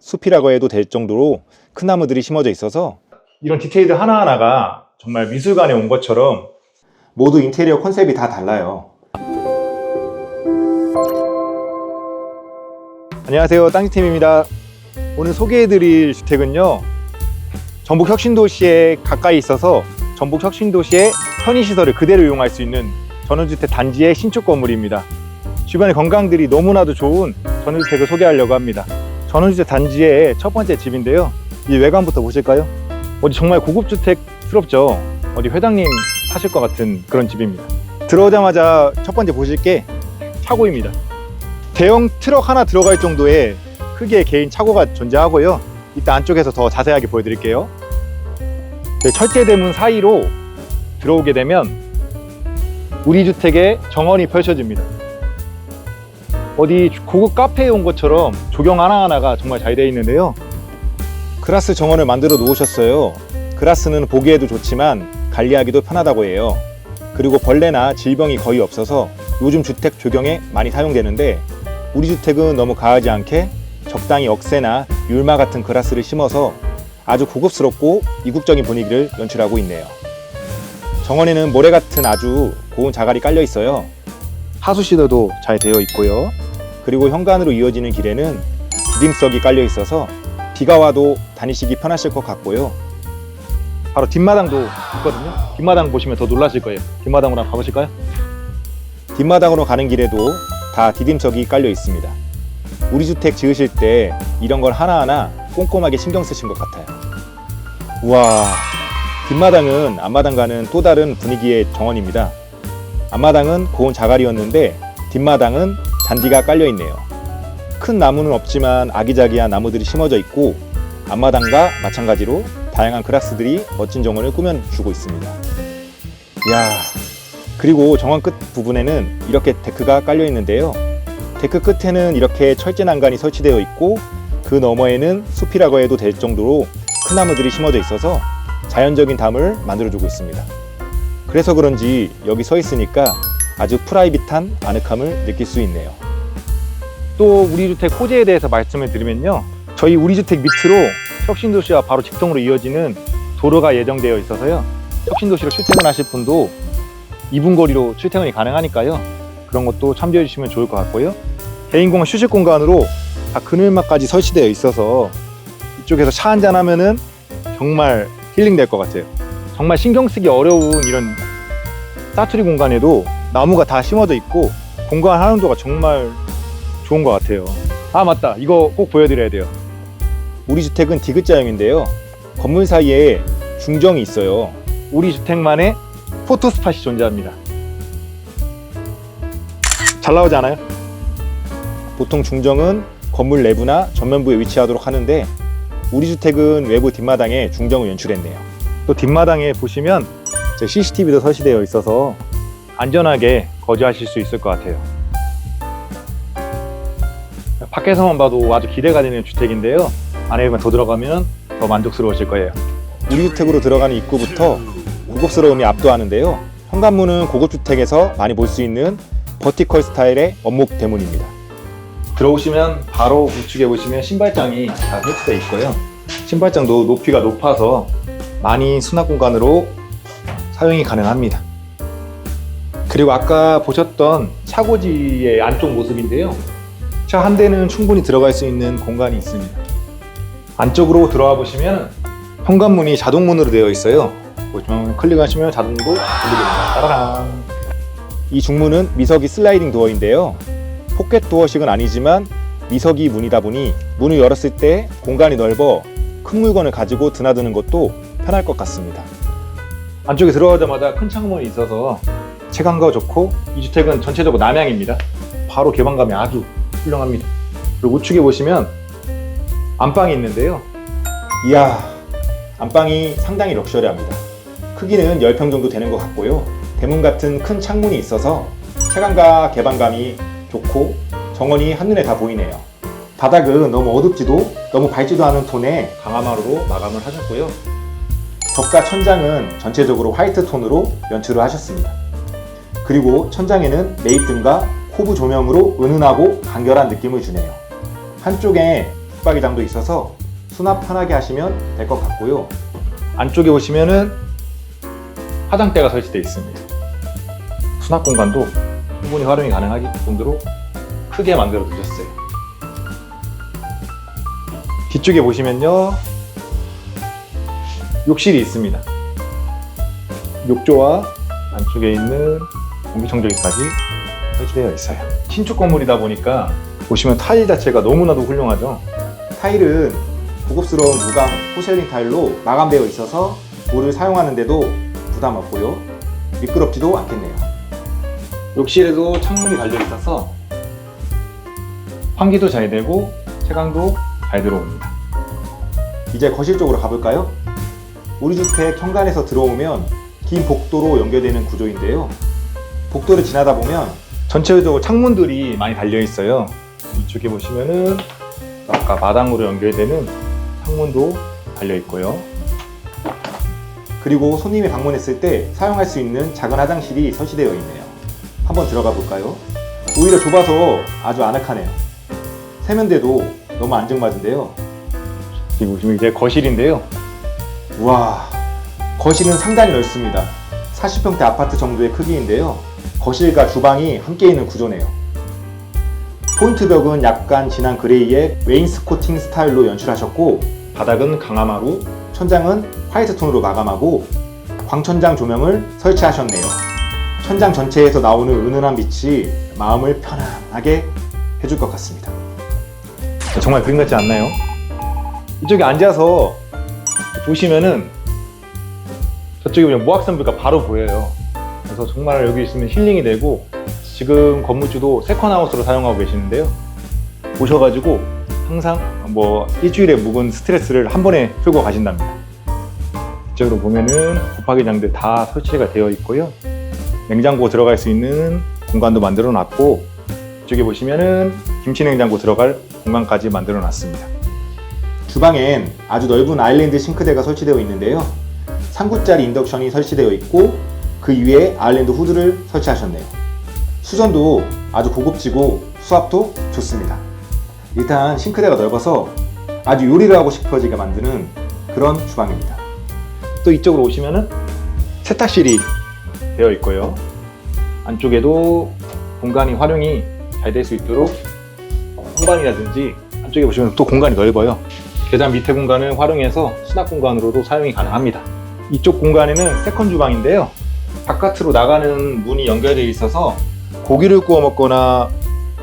숲이라고 해도 될 정도로 큰 나무들이 심어져 있어서 이런 디테일들 하나하나가 정말 미술관에 온 것처럼 모두 인테리어 컨셉이 다 달라요. 안녕하세요. 땅지팀입니다. 오늘 소개해드릴 주택은요. 전북 혁신도시에 가까이 있어서 전북 혁신도시의 편의시설을 그대로 이용할 수 있는 전원주택 단지의 신축 건물입니다. 주변의 건강들이 너무나도 좋은 전원주택을 소개하려고 합니다. 전원주택 단지의 첫 번째 집인데요. 이 외관부터 보실까요? 어디 정말 고급주택스럽죠? 어디 회장님 사실 것 같은 그런 집입니다. 들어오자마자 첫 번째 보실 게 차고입니다. 대형 트럭 하나 들어갈 정도의 크기의 개인 차고가 존재하고요. 이따 안쪽에서 더 자세하게 보여드릴게요. 네, 철제 대문 사이로 들어오게 되면 우리 주택의 정원이 펼쳐집니다. 어디 고급 카페에 온 것처럼 조경 하나하나가 정말 잘 되어 있는데요. 그라스 정원을 만들어 놓으셨어요. 그라스는 보기에도 좋지만 관리하기도 편하다고 해요. 그리고 벌레나 질병이 거의 없어서 요즘 주택 조경에 많이 사용되는데 우리 주택은 너무 가하지 않게 적당히 억새나 율마 같은 그라스를 심어서 아주 고급스럽고 이국적인 분위기를 연출하고 있네요. 정원에는 모래 같은 아주 고운 자갈이 깔려 있어요. 하수 시설도 잘 되어 있고요. 그리고 현관으로 이어지는 길에는 디딤석이 깔려 있어서 비가 와도 다니시기 편하실 것 같고요. 바로 뒷마당도 있거든요. 뒷마당 보시면 더 놀라실 거예요. 뒷마당으로 한번 가보실까요? 뒷마당으로 가는 길에도 다 디딤석이 깔려 있습니다. 우리 주택 지으실 때 이런 걸 하나하나 꼼꼼하게 신경 쓰신 것 같아요. 우와, 뒷마당은 앞마당과는 또 다른 분위기의 정원입니다. 앞마당은 고운 자갈이었는데 뒷마당은 잔디가 깔려 있네요. 큰 나무는 없지만 아기자기한 나무들이 심어져 있고 앞마당과 마찬가지로 다양한 그라스들이 멋진 정원을 꾸며주고 있습니다. 이야, 그리고 정원 끝 부분에는 이렇게 데크가 깔려 있는데요. 데크 끝에는 이렇게 철제 난간이 설치되어 있고 그 너머에는 숲이라고 해도 될 정도로 큰 나무들이 심어져 있어서 자연적인 담을 만들어주고 있습니다. 그래서 그런지 여기 서 있으니까 아주 프라이빗한 아늑함을 느낄 수 있네요. 또 우리 주택 호재에 대해서 말씀을 드리면요. 저희 우리 주택 밑으로 혁신도시와 바로 직통으로 이어지는 도로가 예정되어 있어서요. 혁신도시로 출퇴근하실 분도 2분 거리로 출퇴근이 가능하니까요. 그런 것도 참조해 주시면 좋을 것 같고요. 개인 공간 휴식 공간으로 다 그늘막까지 설치되어 있어서 이쪽에서 차 한잔 하면은 정말 힐링 될 것 같아요. 정말 신경 쓰기 어려운 이런 사투리 공간에도 나무가 다 심어져 있고 공간 활용도가 정말 좋은 것 같아요. 아 맞다 이거 꼭 보여드려야 돼요. 우리 주택은 디귿자형인데요. 건물 사이에 중정이 있어요. 우리 주택만의 포토 스팟이 존재합니다. 잘 나오지 않아요? 보통 중정은 건물 내부나 전면부에 위치하도록 하는데 우리 주택은 외부 뒷마당에 중정을 연출했네요. 또 뒷마당에 보시면 CCTV도 설치되어 있어서 안전하게 거주하실 수 있을 것 같아요. 밖에서만 봐도 아주 기대가 되는 주택인데요. 안에만 더 들어가면 더 만족스러우실 거예요. 우리 주택으로 들어가는 입구부터 고급스러움이 압도하는데요. 현관문은 고급 주택에서 많이 볼 수 있는 버티컬 스타일의 원목 대문입니다. 들어오시면 바로 우측에 보시면 신발장이 다 설치되어 있고요. 신발장도 높이가 높아서 많이 수납 공간으로 사용이 가능합니다. 그리고 아까 보셨던 차고지의 안쪽 모습인데요. 차 한 대는 충분히 들어갈 수 있는 공간이 있습니다. 안쪽으로 들어와 보시면 현관문이 자동문으로 되어 있어요. 보시면 클릭하시면 자동으로 열리게 됩니다. 따라란. 이 중문은 미석이 슬라이딩 도어인데요. 포켓 도어식은 아니지만 미석이 문이다 보니 문을 열었을 때 공간이 넓어 큰 물건을 가지고 드나드는 것도 편할 것 같습니다. 안쪽에 들어가자마자 큰 창문이 있어서 체감도 좋고 이 주택은 전체적으로 남향입니다. 바로 개방감이 아주 훌륭합니다. 그리고 우측에 보시면 안방이 있는데요. 이야, 안방이 상당히 럭셔리합니다. 크기는 10평 정도 되는 것 같고요. 대문 같은 큰 창문이 있어서 체감과 개방감이 좋고 정원이 한눈에 다 보이네요. 바닥은 너무 어둡지도 너무 밝지도 않은 톤의 강화마루로 마감을 하셨고요. 벽과 천장은 전체적으로 화이트 톤으로 연출을 하셨습니다. 그리고 천장에는 레이튼과 코브 조명으로 은은하고 간결한 느낌을 주네요. 한쪽에 붙박이장도 있어서 수납 편하게 하시면 될 것 같고요. 안쪽에 보시면은 화장대가 설치되어 있습니다. 수납 공간도 충분히 활용이 가능하기 정도로 크게 만들어 두셨어요. 뒤쪽에 보시면요. 욕실이 있습니다. 욕조와 안쪽에 있는 공기청정기까지 설치되어 있어요. 신축 건물이다 보니까 보시면 타일 자체가 너무나도 훌륭하죠. 타일은 고급스러운 무광 포셀린 타일로 마감되어 있어서 돌을 사용하는데도 부담 없고요. 미끄럽지도 않겠네요. 욕실에도 창문이 달려 있어서 환기도 잘 되고 채광도 잘 들어옵니다. 이제 거실 쪽으로 가볼까요? 우리 주택 현관에서 들어오면 긴 복도로 연결되는 구조인데요. 복도를 지나다 보면 전체적으로 창문들이 많이 달려 있어요. 이쪽에 보시면은 아까 마당으로 연결되는 창문도 달려 있고요. 그리고 손님이 방문했을 때 사용할 수 있는 작은 화장실이 설치되어 있네요. 한번 들어가 볼까요? 오히려 좁아서 아주 아늑하네요. 세면대도 너무 안정맞은데요. 지금 보시면 이제 거실인데요. 와, 거실은 상당히 넓습니다. 40평대 아파트 정도의 크기인데요. 거실과 주방이 함께 있는 구조네요. 포인트 벽은 약간 진한 그레이의 웨인스코팅 스타일로 연출하셨고 바닥은 강화마루, 천장은 화이트 톤으로 마감하고 광천장 조명을 설치하셨네요. 천장 전체에서 나오는 은은한 빛이 마음을 편안하게 해줄 것 같습니다. 정말 그림 같지 않나요? 이쪽에 앉아서 보시면은 저쪽에 보면 모학산부가 바로 보여요. 그래서 정말 여기 있으면 힐링이 되고 지금 건물주도 세컨하우스로 사용하고 계시는데요. 오셔가지고 항상 뭐 일주일에 묵은 스트레스를 한 번에 풀고 가신답니다. 이쪽으로 보면은 곱하기장들 다 설치가 되어 있고요. 냉장고 들어갈 수 있는 공간도 만들어 놨고 이쪽에 보시면은 김치 냉장고 들어갈 공간까지 만들어 놨습니다. 주방엔 아주 넓은 아일랜드 싱크대가 설치되어 있는데요. 3구짜리 인덕션이 설치되어 있고 그 위에 아일랜드 후드를 설치하셨네요. 수전도 아주 고급지고 수압도 좋습니다. 일단 싱크대가 넓어서 아주 요리를 하고 싶어지게 만드는 그런 주방입니다. 또 이쪽으로 오시면은 세탁실이 되어 있고요. 안쪽에도 공간이 활용이 잘 될 수 있도록 현관이라든지 안쪽에 보시면 또 공간이 넓어요. 계단 밑에 공간을 활용해서 수납 공간으로도 사용이 가능합니다. 이쪽 공간에는 세컨 주방인데요. 바깥으로 나가는 문이 연결되어 있어서 고기를 구워 먹거나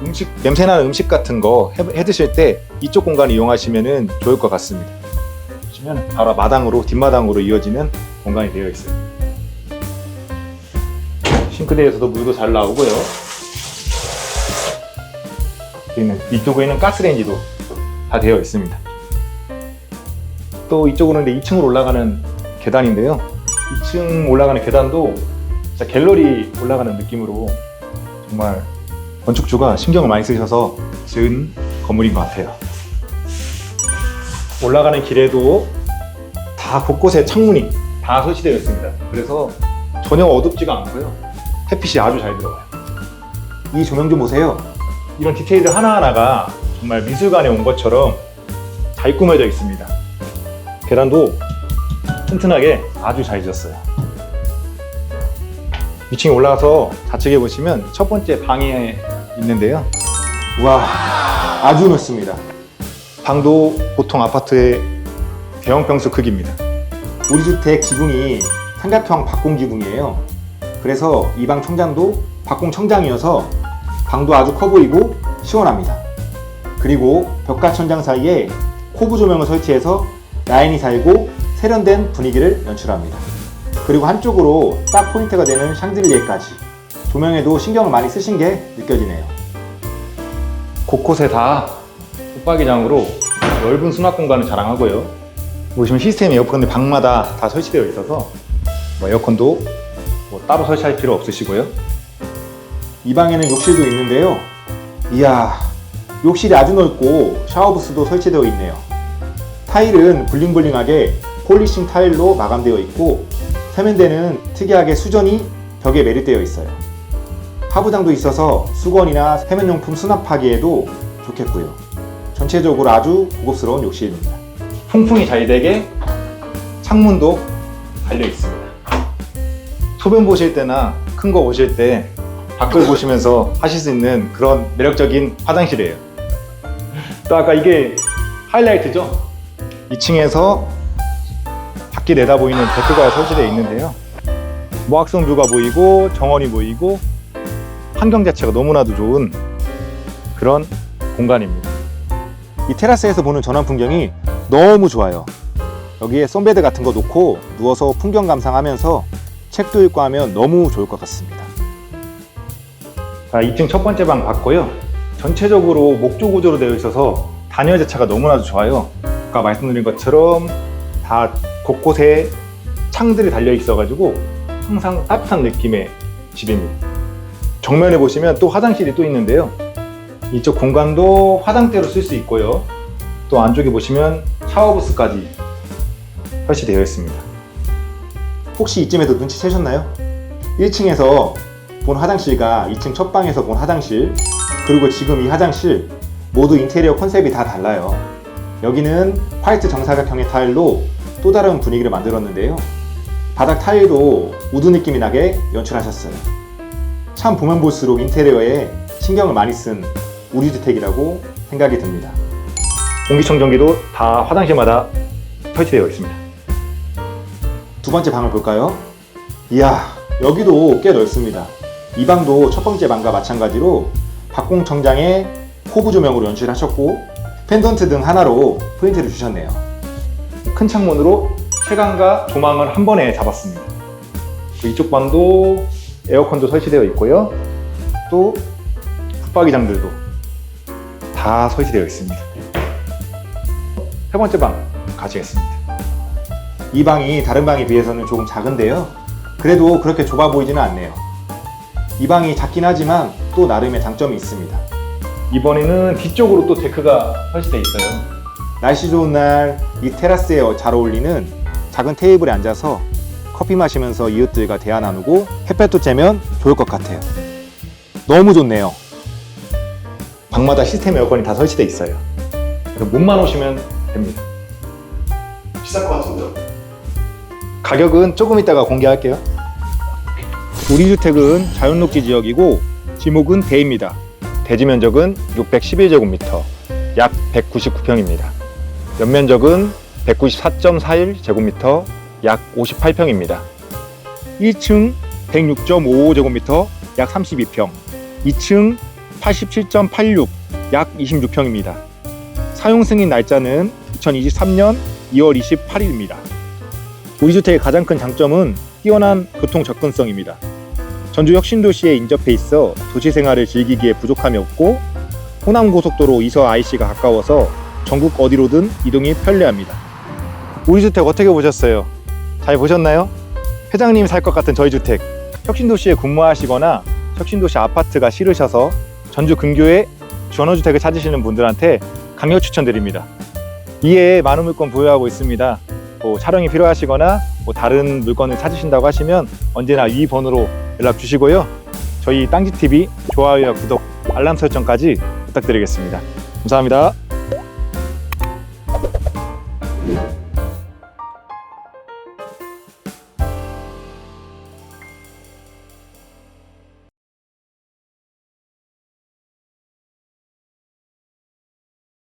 음식 냄새나는 음식 같은 거 해, 해 드실 때 이쪽 공간을 이용하시면 좋을 것 같습니다. 보시면 바로 마당으로 뒷마당으로 이어지는 공간이 되어 있어요. 싱크대에서도 물도 잘 나오고요. 여기는 이쪽에는 가스레인지도 다 되어 있습니다. 또 이쪽으로는 이제 2층으로 올라가는 계단인데요. 2층 올라가는 계단도 진짜 갤러리 올라가는 느낌으로 정말 건축주가 신경을 많이 쓰셔서 지은 건물인 것 같아요. 올라가는 길에도 다 곳곳에 창문이 다 설치되어 있습니다. 그래서 전혀 어둡지가 않고요. 햇빛이 아주 잘 들어와요. 이 조명 좀 보세요. 이런 디테일들 하나하나가 정말 미술관에 온 것처럼 잘 꾸며져 있습니다. 계단도 튼튼하게 아주 잘 지었어요. 2층에 올라가서 좌측에 보시면 첫 번째 방에 있는데요. 와, 아주 넓습니다. 방도 보통 아파트의 대형 평수 크기입니다. 우리 주택 지붕이 삼각형 박공 지붕이에요. 그래서 이방 천장도 박공 천장이어서 방도 아주 커 보이고 시원합니다. 그리고 벽과 천장 사이에 코브 조명을 설치해서 라인이 살고 세련된 분위기를 연출합니다. 그리고 한쪽으로 딱 포인트가 되는 샹들리에까지 조명에도 신경을 많이 쓰신 게 느껴지네요. 곳곳에 다 붙박이장으로 넓은 수납 공간을 자랑하고요. 보시면 시스템 에어컨이 방마다 다 설치되어 있어서 뭐 에어컨도 뭐 따로 설치할 필요 없으시고요. 이 방에는 욕실도 있는데요. 이야, 욕실이 아주 넓고 샤워 부스도 설치되어 있네요. 타일은 블링블링하게 폴리싱 타일로 마감되어 있고 세면대는 특이하게 수전이 벽에 매립되어 있어요. 하부장도 있어서 수건이나 세면용품 수납하기에도 좋겠고요. 전체적으로 아주 고급스러운 욕실입니다. 통풍이 잘 되게 창문도 달려 있습니다. 소변 보실 때나 큰거 보실 때 밖을 보시면서 하실 수 있는 그런 매력적인 화장실이에요. 또 아까 이게 하이라이트죠? 2층에서 밖이 내다 보이는 데크가 설치되어 있는데요. 모악성 뷰가 보이고 정원이 보이고 환경 자체가 너무나도 좋은 그런 공간입니다. 이 테라스에서 보는 전원 풍경이 너무 좋아요. 여기에 썬베드 같은 거 놓고 누워서 풍경 감상하면서 책도 읽고 하면 너무 좋을 것 같습니다. 자, 2층 첫 번째 방 봤고요. 전체적으로 목조 구조로 되어 있어서 단열 자체가 너무나도 좋아요. 아까 말씀드린 것처럼 다 곳곳에 창들이 달려 있어가지고 항상 따뜻한 느낌의 집입니다. 정면에 보시면 또 화장실이 또 있는데요. 이쪽 공간도 화장대로 쓸 수 있고요. 또 안쪽에 보시면 샤워부스까지 설치되어 있습니다. 혹시 이쯤에도 눈치채셨나요? 1층에서 본 화장실과 2층 첫 방에서 본 화장실 그리고 지금 이 화장실 모두 인테리어 컨셉이 다 달라요. 여기는 화이트 정사각형의 타일로 또 다른 분위기를 만들었는데요. 바닥 타일도 우드 느낌이 나게 연출하셨어요. 참 보면 볼수록 인테리어에 신경을 많이 쓴 우리 주택이라고 생각이 듭니다. 공기청정기도 다 화장실마다 설치되어 있습니다. 두 번째 방을 볼까요? 이야, 여기도 꽤 넓습니다. 이 방도 첫 번째 방과 마찬가지로 박공청장에 호부 조명으로 연출하셨고 펜던트 등 하나로 포인트를 주셨네요. 큰 창문으로 채광과 조망을 한 번에 잡았습니다. 그 이쪽 방도 에어컨도 설치되어 있고요. 또 붙박이장들도 다 설치되어 있습니다. 세 번째 방 가시겠습니다. 이 방이 다른 방에 비해서는 조금 작은데요. 그래도 그렇게 좁아 보이지는 않네요. 이 방이 작긴 하지만 또 나름의 장점이 있습니다. 이번에는 뒤쪽으로 또 데크가 설치되어 있어요. 날씨 좋은 날 이 테라스에 잘 어울리는 작은 테이블에 앉아서 커피 마시면서 이웃들과 대화 나누고 햇볕도 쬐면 좋을 것 같아요. 너무 좋네요. 방마다 시스템 에어컨이 다 설치되어 있어요. 몸만 오시면 됩니다. 비쌀 것 같은데요? 가격은 조금 이따가 공개할게요. 우리 주택은 자연녹지 지역이고 지목은 대입니다. 대지 면적은 611제곱미터, 약 199평입니다. 연면적은 194.41제곱미터, 약 58평입니다. 1층 106.55제곱미터, 약 32평, 2층 87.86, 약 26평입니다. 사용 승인 날짜는 2023년 2월 28일입니다. 우리 주택의 가장 큰 장점은 뛰어난 교통 접근성입니다. 전주 혁신도시에 인접해 있어 도시 생활을 즐기기에 부족함이 없고 호남 고속도로 이서 IC가 가까워서 전국 어디로든 이동이 편리합니다. 우리 주택 어떻게 보셨어요? 잘 보셨나요? 회장님 살것 같은 저희 주택. 혁신도시에 근무하시거나 혁신도시 아파트가 싫으셔서 전주 근교에 전원주택을 찾으시는 분들한테 강력 추천드립니다. 이에 많은 물건 보유하고 있습니다. 뭐 촬영이 필요하시거나 뭐 다른 물건을 찾으신다고 하시면 언제나 이 번호로 연락 주시고요. 저희 땅지TV 좋아요와 구독, 알람 설정까지 부탁드리겠습니다. 감사합니다.